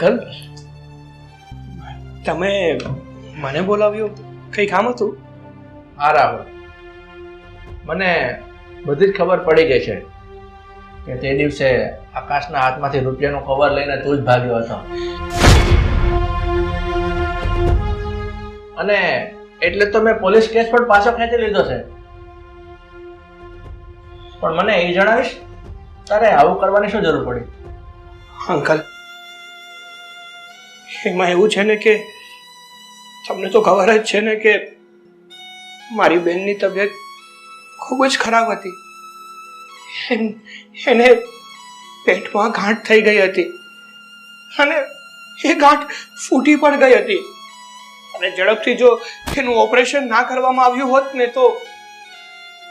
Uncle તમે મને બોલાવ્યો? કઈ કામ હતું? હા રાહુલ. મને બધી જ ખબર પડી ગઈ છે કે તે દિવસે આકાશના હાથમાંથી રૂપિયાનું કવર લઈને તું જ ભાગ્યો હતો. અને એટલે તો મેં પોલીસ કેસ પણ પાછો ખેંચી લીધો છે. પણ મને એ જણાવીશ તારે આવું કરવાની શું જરૂર પડી? અંકલ એમાં એવું છે ને કે તમને તો ખબર જ છે ને કે મારી બેનની તબિયત ખૂબ જ ખરાબ હતી. એને પેટમાં ગાંઠ થઈ ગઈ હતી અને એ ગાંઠ ફૂટી પણ ગઈ હતી. અને ઝડપથી જો એનું ઓપરેશન ના કરવામાં આવ્યું હોત ને તો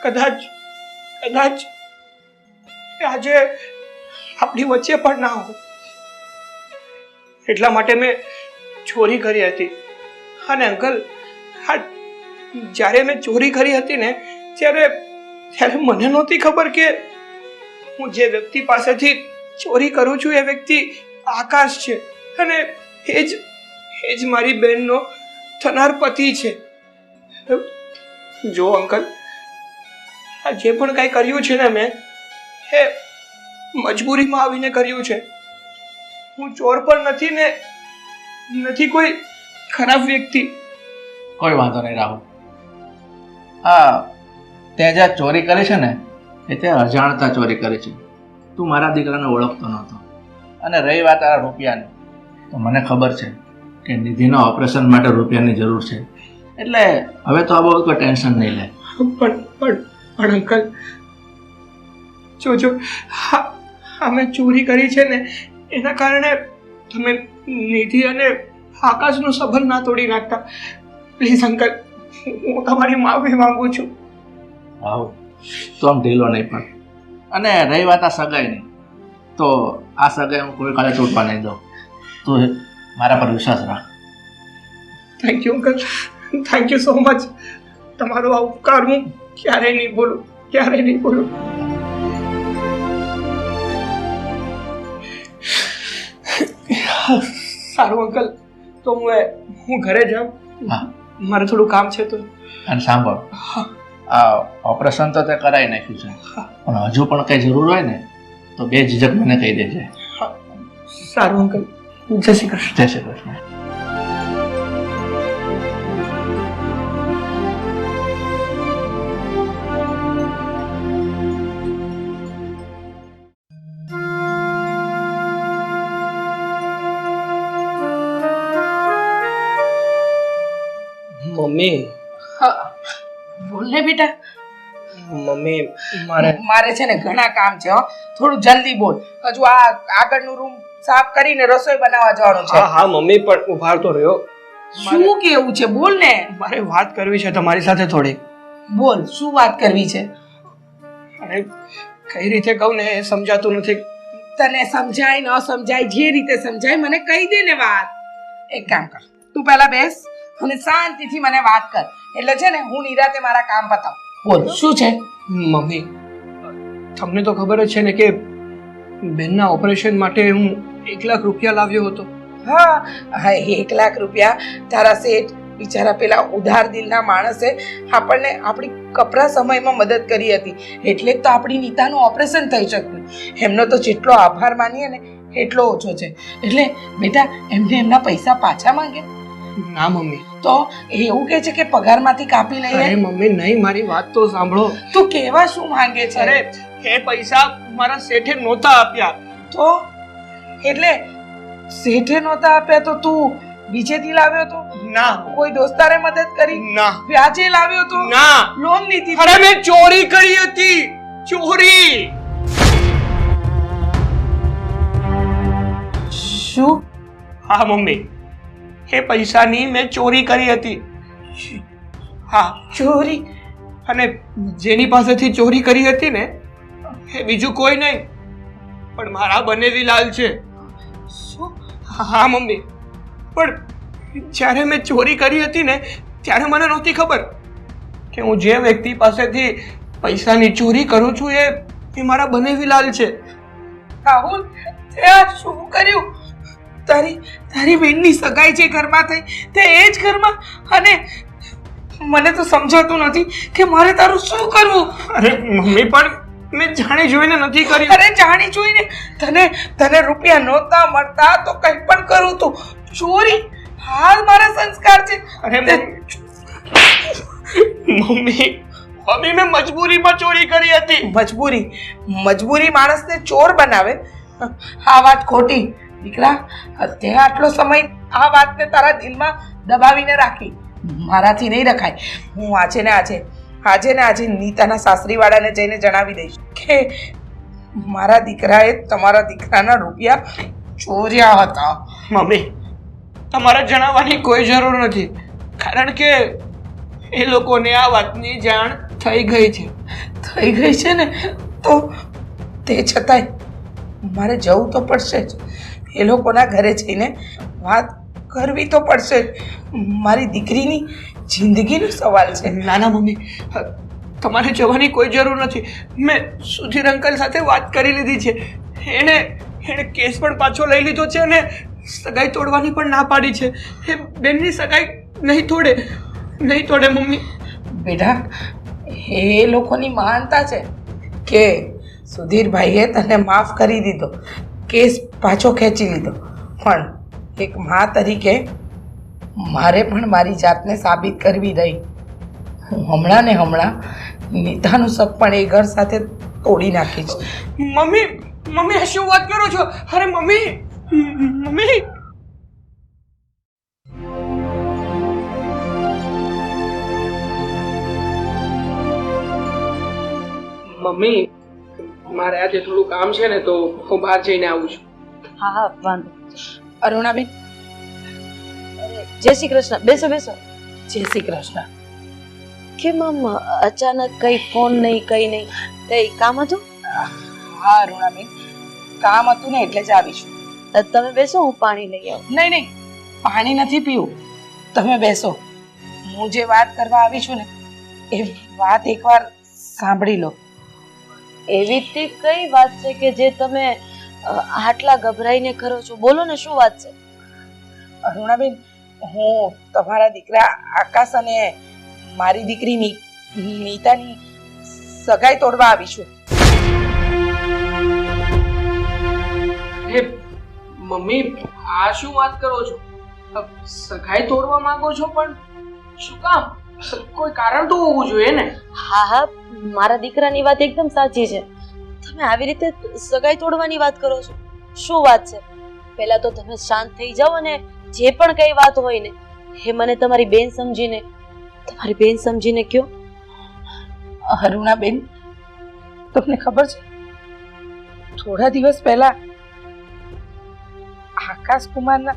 કદાચ કદાચ આજે આપણી વચ્ચે પણ ના હોત. એટલા માટે મેં ચોરી કરી હતી. અને અંકલ, હા, જ્યારે મેં ચોરી કરી હતી ને, ત્યારે ત્યારે મને નહોતી ખબર કે હું જે વ્યક્તિ પાસેથી ચોરી કરું છું, એ વ્યક્તિ આકાશ છે. અને એ જ એ જ મારી બહેનનો થનાર પતિ છે. જો અંકલ, આ જે પણ કાંઈ કર્યું છે ને મેં, એ મજબૂરીમાં આવીને કર્યું છે. હું ચોર પણ નથી ને નથી કોઈ ખરાબ વ્યક્તિ. કોઈ વાંધો નહીં રાહુલ. હા તે જ્યાં ચોરી કરી છે ને એ તે અજાણતા ચોરી કરી છે. તું મારા દીકરાને ઓળખતો નહોતો. અને રહી વાત આ રૂપિયાની. તો મને ખબર છે કે નિધિના ઓપરેશન માટે રૂપિયાની જરૂર છે. એટલે હવે તો આ બહુ કોઈ ટેન્શન નહીં લે. પણ પણ પણ અંકલ જો હા હા મેં ચોરી કરી છે ને એના કારણે તમે નિધિ અને આકાશનો સંબંધ ના તોડી નાખતા. પ્લીઝ અંકલ હું તમારી માફી માંગુ છું. આવો. તો આમ ઢીલો નહીં પણ. અને રહી વાત આ સગાઈની. તો આ સગાઈ હું કોઈ કાલે તૂટવા નહીં દઉં. તો મારા પર વિશ્વાસ રાખ. Thank you uncle thank you so much તમારો આ ઉપકાર હું ક્યારેય નહીં ભૂલું. ક્યારેય નહીં ભૂલું. સારું અંકલ. તો હું હું ઘરે જાઉં હા. મારે થોડું કામ છે તો. અને સાંભળ. આ ઓપરેશન તો તે કરાવી નાખ્યું છે. પણ હજુ પણ કઈ જરૂર હોય ને તો બે ઝીઝક મને કહી દેજે. સારું અંકલ. જય શ્રી કૃષ્ણ. જય શ્રી કૃષ્ણ. મમ્મી. હા. બોલ ને બેટા. મમ્મી મારે મારે છે ને ઘણા કામ છે હો. થોડું જલ્દી બોલ. હજુ આ આગળનું રૂમ સાફ કરીને રસોઈ બનાવવા જવાનું છે. હા હા મમ્મી પણ ઉભાર તો રહ્યો. શું કેવું છે? બોલ ને. મારે વાત કરવી છે તમારી સાથે થોડી. બોલ શું વાત કરવી છે? અરે કઈ રીતે કહું ને એ સમજાતું નથી. તને સમજાય ન સમજાય જે રીતે સમજાય મને કહી દે ને વાત. એક કામ કર. તું પહેલા બેસ. અને શાંતિથી મને વાત કર. એટલે છે ને હું નિરાતે મારા કામ પતાવ. બોલ. શું છે? મમ્મી તમને તો ખબર જ છે ને કે બેનના ઓપરેશન માટે હું એક લાખ રૂપિયા લાવ્યો હતો. હા હા એક લાખ રૂપિયા. તારા શેઠ બિચારા પેલા ઉધાર દિલના માણસે આપણને આપણી કપરા સમયમાં મદદ કરી હતી. એટલે જ તો આપણી નીતાનું ઓપરેશન થઈ શક્યું. એમનો તો જેટલો આભાર માનીએ ને એટલો ઓછો છે. એટલે બેટા એમને એમના પૈસા પાછા માંગે. ના મમ્મી. તો એવું કે છે કે પગારમાંથી કાપી અરે લઈએ મમ્મી નહીં મારી વાત તો સાંભળો. તું કેવા શું માંગે છે? અરે એ પૈસા મારા શેઠે નહોતા આપ્યા. તો? એટલે શેઠે નહોતા આપ્યા તો તું બીજેથી લાવ્યો તો? ના. કોઈ દોસ્તારે મદદ કરી? ના. વ્યાજે લાવ્યો તો? ના. લોન લીધી. અરે મેં ચોરી કરી હતી. ચોરી. શું? હા મમ્મી. એ પૈસાની મેં ચોરી કરી હતી. હા, ચોરી. અને જેની પાસેથી ચોરી કરી હતી ને, એ બીજું કોઈ નહીં. પણ મારા બનેવી લાલ છે. હા, મમ્મી. પણ જ્યારે મેં ચોરી કરી હતી ને, ત્યારે મને નહોતી ખબર કે હું જે વ્યક્તિ પાસેથી પૈસાની ચોરી કરું છું એ એ મારા બનેવી લાલ છે. રાહુલ, તે આ શું કર્યું? તારી તારી બેનની સગાઈ જે ઘરમાં થઈ તે એ જ ઘરમાં? અને મને તો સમજાતું નથી કે મારે તારું શું કરવું? અરે મમ્મી પણ મેં જાણી જોઈને નથી કર્યું. અરે જાણી જોઈને? તને તને રૂપિયા નહોતા મળતા તો કંઈ પણ કરું તું. ચોરી? હાલ મારા સંસ્કાર છે. અરે મમ્મી મમ્મી મેં મજબૂરીમાં ચોરી કરી હતી. મજબૂરી? મજબૂરી માણસને ચોર બનાવે? આ વાત ખોટી. દીકરા તે આટલો સમય આ વાતને તારા દિલમાં દબાવીને રાખી. મારાથી નહીં રખાય. હું આજે ને આજે આજે ને આજે નીતાના સાસરીવાળાને જઈને જણાવી દઈશ કે મારા દીકરાએ તમારા દીકરાના રૂપિયા ચોર્યા હતા. મમ્મી તમારે જણાવવાની કોઈ જરૂર નથી. કારણ કે એ લોકોને આ વાતની જાણ થઈ ગઈ છે. થઈ ગઈ છે ને? તો તે છતાંય મારે જવું તો પડશે જ. એ લોકોના ઘરે જઈને વાત કરવી તો પડશે મારી દીકરીની જિંદગીનો સવાલ છે. ના ના મમ્મી તમારે જવાની કોઈ જરૂર નથી. મેં સુધીર અંકલ સાથે વાત કરી લીધી છે. એણે એણે કેસ પણ પાછો લઈ લીધો છે અને સગાઈ તોડવાની પણ ના પાડી છે. એ બેનની સગાઈ નહીં તોડે નહીં તોડે મમ્મી. બેટા એ લોકોની મહાનતા છે કે સુધીરભાઈએ તને માફ કરી દીધો. કેસ પાછો ખેંચી લીધો. પણ એક મા તરીકે મારે પણ મારી જાતને સાબિત કરવી રહી. હું હમણાં ને હમણાં નીતાનું સપ પણ એ ઘર સાથે તોડી નાખીશ મમ્મી મમ્મી શું વાત કરો છો? અરે મમ્મી મમ્મી. મમ્મી મારે આજે થોડું કામ છે ને તો હું બહાર જઈને આવું છું. હા હા વાંધો અરુણાબેન જય શ્રી કૃષ્ણ. બેસો બેસો. જય શ્રી કૃષ્ણ. કેમ આમ અચાનક કઈ ફોન નહીં કઈ નહીં? કઈ કામ હતું? હા અરુણાબેન. કામ હતું ને એટલે જ આવીશું છું. તમે બેસો હું પાણી લઈ આવું. નહીં નહીં. પાણી નથી પીવું. તમે બેસો. હું જે વાત કરવા આવી છું ને એ વાત એકવાર સાંભળી લો. એવી તે કઈ વાત છે કે જે તમે આટલા ગભરાઈને કરો છો? બોલો ને શું વાત છે? અરુણાબેન હું તમારા દીકરા આકાશ અને મારી દીકરી નીતાની સગાઈ તોડવા આવી છું. એ મમ્મી આ શું વાત કરો છો? સગાઈ તોડવા માંગો છો પણ? શું કામ? કોઈ કારણ તો હોવું જોઈએ ને? હા હા મારા દીકરાની વાત એકદમ સાચી છે. તમે આવી રીતે સગાઈ તોડવાની વાત કરો છો? શું વાત છે? પહેલા તો તમે શાંત થઈ જાઓ અને જે પણ કઈ વાત હોય ને એ મને તમારી બેન સમજીને તમારી બેન સમજીને કયો. અરુણાબેન તમને ખબર છે? થોડા દિવસ પહેલા આકાશ કુમારના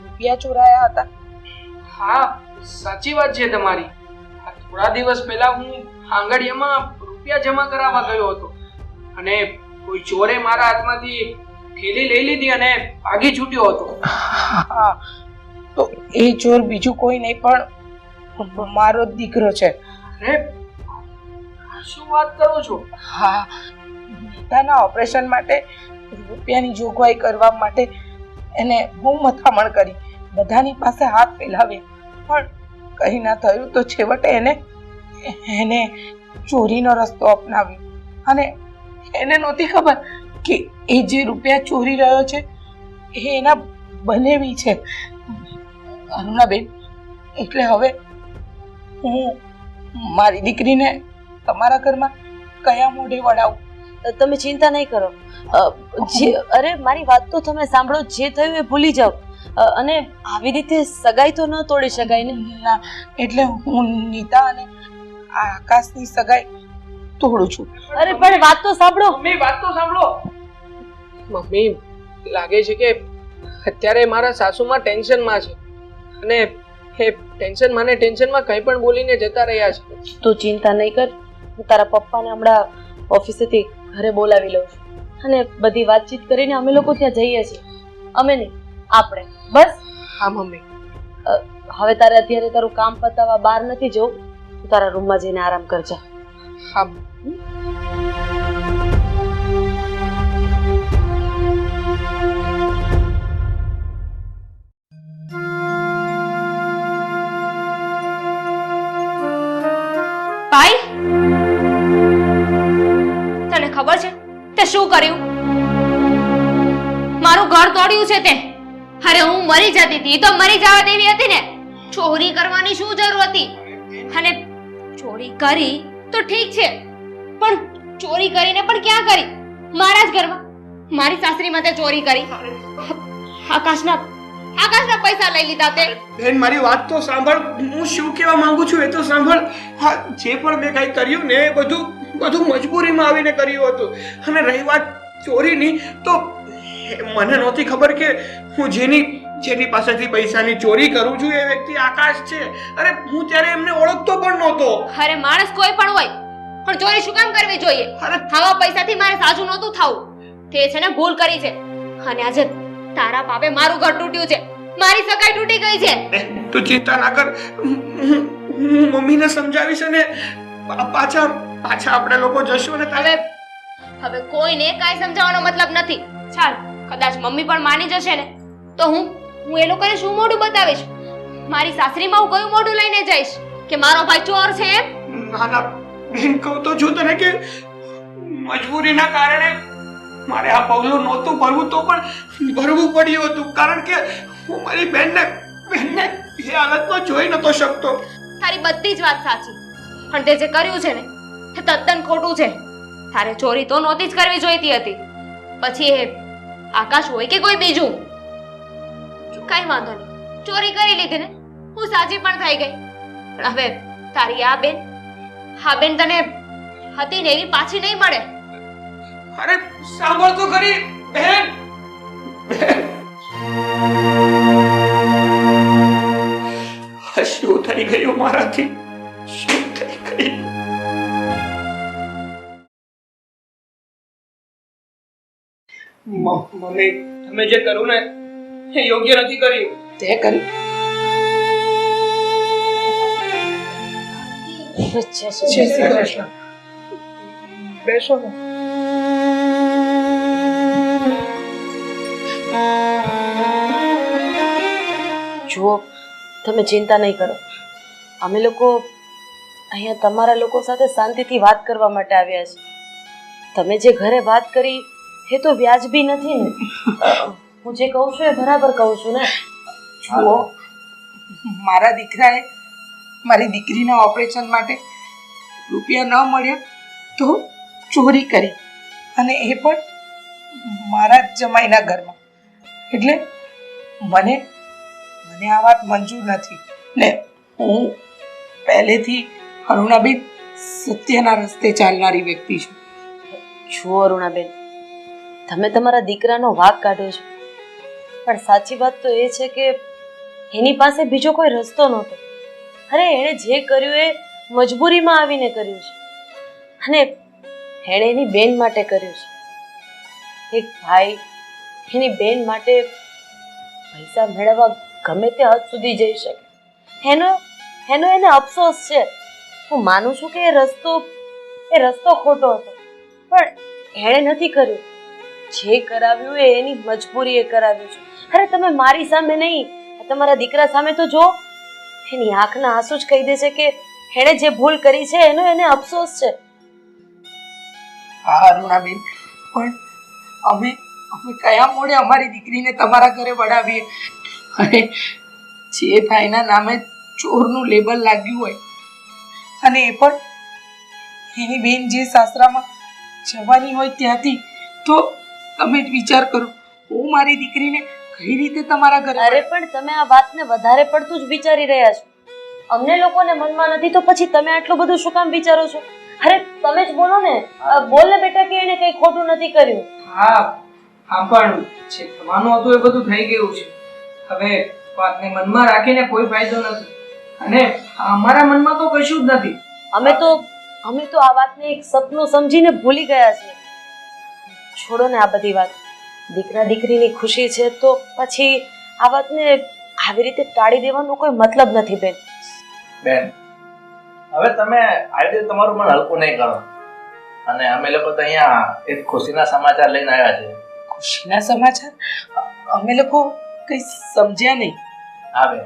રૂપિયા ચોરાયા હતા. હા. સાચી વાત છે તમારી. થોડા દિવસ પહેલા હું આંગળીયામાં રૂપિયા જમા કરાવવા ગયો હતો અને કોઈ ચોરે મારા હાથમાંથી થેલી લઈ લીધી અને ભાગી છૂટ્યો હતો. તો એ ચોર બીજું કોઈ નહીં પણ મારો દીકરો છે. અરે શું વાત કરો છો? હા નીતાના ઓપરેશન માટે રૂપિયાની જોગવાઈ કરવા માટે એને બહુ મથામણ કરી. બધાની પાસે હાથ ફેલાવ્યા. પણ કંઈ ના થયું તો છેવટે એને એને ચોરીનો રસ્તો અપનાવ્યો. અને એને નહોતી ખબર કે એ જે રૂપિયા ચોરી રહ્યો છે એ એના બનેવી છે. અરુણાબેન એટલે હવે હું મારી દીકરીને તમારા ઘરમાં કયા મોઢે વળાવું? અ, તમે ચિંતા નહીં કરો. અરે મારી વાત તો તમે સાંભળો જે થયું એ ભૂલી જાઓ. અને આવી રીતે સગાઈ તો ન તોડી શકાય ને? ના એટલે હું નીતા અને આ આકાશની સગાઈ તોડું છું. અરે પણ વાત તો સાંભળો. મમ્મી વાત તો સાંભળો. મમ્મી લાગે છે કે અત્યારે મારા સાસુમાં ટેન્શનમાં છે. અને એ ટેન્શનમાં મને ટેન્શનમાં કંઈ પણ બોલીને જતા રહ્યા છે. તું ચિંતા નહીં કર. હું તારા પપ્પાને હમણાં ઓફિસેથી ઘરે બોલાવી લઉં છું. અને બધી વાતચીત કરીને અમે લોકો ત્યાં જઈએ છીએ. અમે નહીં આપણે. બસ. હા મમ્મી. હવે તારે અત્યારે તારું કામ પતાવવા બહાર નથી જવું તું તારા રૂમમાં જઈને આરામ કરજે. હા તને ખબર છે? તે શું કર્યું? મારું ઘર તોડ્યું છે તે. અરે હું મરી જતી હતી તો મરી જવા દેવી હતી ને. ચોરી કરવાની શું જરૂર હતી? અને ચોરી કરી તો ઠીક છે, પણ ચોરી કરીને પણ ક્યાં કરી? મારા જ ઘરમાં. મારી સાસરી માટે ચોરી કરી. આકાશના આકાશના પૈસા લઈ લીધા તે. બેન, મારી વાત તો સાંભળ. હું શું કહેવા માંગુ છું એ તો સાંભળ. હા, જે પણ મેં કાંઈ કર્યું ને એ બધું બધું મજબૂરીમાં આવીને કર્યું હતું. અને રહી વાત ચોરીની, તો મને નહોતી ખબર કે હું જેની જેની પાસેથી પૈસાની ચોરી કરું છું એ વ્યક્તિ આકાશ છે. અરે હું ત્યારે એમને ઓળખતો પણ નહોતો. અરે માણસ કોઈ પણ હોય પણ ચોરી શું કામ કરવી જોઈએ? આવા પૈસાથી મારે સાજુ નહોતું થાવું. તે છે ને ભૂલ કરી છે. અને આજે તારા પાપે મારું ઘર તૂટ્યું છે. મારી સગાઈ તૂટી ગઈ છે. તું ચિંતા ના કર. હું મમ્મીને સમજાવીશ અને પાછા પાછા આપણે લોકો જશું ને હવે હવે કોઈને કાંઈ સમજાવવાનો મતલબ નથી. ચાલ. કદાચ મમ્મી પણ માની જશે ને તો હું હું એ લોકોને શું મોઢું બતાવીશ? મારી સાસરીમાં હું કયું મોઢું લઈને જઈશ? કે મારો ભાઈ ચોર છે એમ? ના ના બેન કહું તો છું તને કે મજબૂરીના કારણે મારે આ પગલું નહોતું ભરવું તો પણ ભરવું પડ્યું હતું. કારણ કે હું મારી બહેનને બહેનને એ હાલતમાં જોઈ નતો શકતો. તારી બધી જ વાત સાચી. પણ તે જે કર્યું છે ને તે તદ્દન ખોટું છે. તારે ચોરી તો નહોતી જ કરવી જોઈતી હતી. પછી એ આકાશ હોય કે કોઈ બીજું? કઈ વાંધો નહીં. ચોરી કરી લીધી ને? હું સાચી પણ થઈ ગઈ. પણ હવે તારી આ બેન હા બેન તને હતી ને એવી પાછી નહીં મળે. અરે, સાંભળ તો ખરી બેન શું થઈ ગયું મારાથી. શું થઈ ગયું? મમ્મી તમે જે કર્યું ને એ યોગ્ય નથી કર્યું. તે કર્યું. જય શ્રી કૃષ્ણ. બેસો ને. જુઓ તમે ચિંતા નહીં કરો. અમે લોકો અહીંયા તમારા લોકો સાથે શાંતિથી વાત કરવા માટે આવ્યા છે. તમે જે ઘરે વાત કરી એ તો વ્યાજબી નથી ને. હું જે કહું છું એ બરાબર કહું છું ને. જુઓ મારા દીકરાએ મારી દીકરીના ઓપરેશન માટે રૂપિયા ન મળ્યા તો ચોરી કરી અને એ પણ મારા જમાઈના ઘરમાં. એટલે મને મને આ વાત મંજૂર નથી. ને હું પહેલેથી અરુણાબેન સત્યના રસ્તે ચાલનારી વ્યક્તિ છું. છું અરુણાબેન તમે તમારા દીકરાનો વાક કાઢ્યો છે. પણ સાચી વાત તો એ છે કે એની પાસે બીજો કોઈ રસ્તો નહોતો. અરે એણે જે કર્યું એ મજબૂરીમાં આવીને કર્યું છે. અને એણે એની બેન માટે કર્યું છે. એક ભાઈ એની બેન માટે પૈસા મેળવવા ગમે તે હદ સુધી જઈ શકે. એનો એનો એને અફસોસ છે. હું માનું છું કે એ રસ્તો એ રસ્તો ખોટો હતો. પણ એણે નથી કર્યું. જે કરાવ્યું એ એની મજબૂરીએ કરાવ્યું છે. અરે તમે મારી સામે નહીં તમારા દીકરા સામે તો જો. એની આંખના આંસુ જ કહી દે કે એણે જે ભૂલ કરી છે એનો એને અફસોસ છે. હા, અરુણાબેન, પણ અમે અમે કયા મોડે અમારી દીકરીને તમારા ઘરે વડાવીએ અને જે ભાઈના નામે ચોરનું લેબલ લાગ્યું હોય, અને એ પણ એની બેન જે સાસરામાં જવાની હોય ત્યાંથી, તો તમે જ વિચાર કરો હું મારી દીકરીને કઈ રીતે તમારા ઘરે અરે પણ તમે આ વાતને વધારે પડતું જ વિચારી રહ્યા છો. અમને લોકોને મનમાં નથી તો પછી તમે આટલું બધું શું કામ વિચારો છો? અરે તમે જ બોલો ને બોલ ને બેટા કે એને કઈ ખોટું નથી કર્યું. હા હા પણ જે થવાનું હતું એ બધું થઈ ગયું છે. હવે વાતને મનમાં રાખીને કોઈ ફાયદો નથી. અને અમારા મનમાં તો કશું જ નથી. અમે તો અમે તો આ વાતને એક સપનું સમજીને ભૂલી ગયા છીએ. છોડો ને આ બધી વાત. દીકરા દીકરીની ખુશી છે તો પછી આ વાતને આવી રીતે ટાળી દેવાનો કોઈ મતલબ નથી બેન. બેન હવે તમે આવી રીતે તમારું મન હલકું નહીં કરો. અને અમે લોકો તો અહીંયા એક ખુશીના સમાચાર લઈને આવ્યા છે. ખુશીના સમાચાર? અમે લોકો કઈ સમજ્યા નહીં. હા બેન.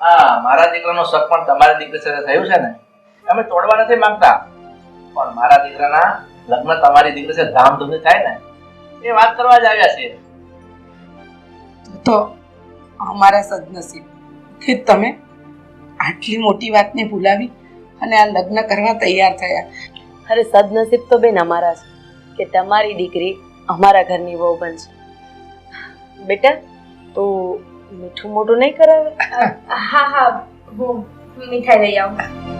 હા મારા દીકરાનો શક પણ તમારી દીકરી સાથે થયું છે ને. અમે તોડવા નથી માંગતા. પણ મારા દીકરાના લગ્ન તમારી દીકરી છે ધામધૂમથી થાય ને? એ વાત કરવા જ આવ્યા છે તો અમારા સદનસીબ કે તમે આટલી મોટી વાતને ભૂલાવી અને આ લગ્ન કરવા તૈયાર થયા? અરે સદનસીબ તો બેન અમારા છે કે તમારી દીકરી અમારા ઘરની વહુ બનશે બેટા તો મીઠું મોઢું નહીં કરાવે? હા હા હું મીઠાઈ લઈ આવું.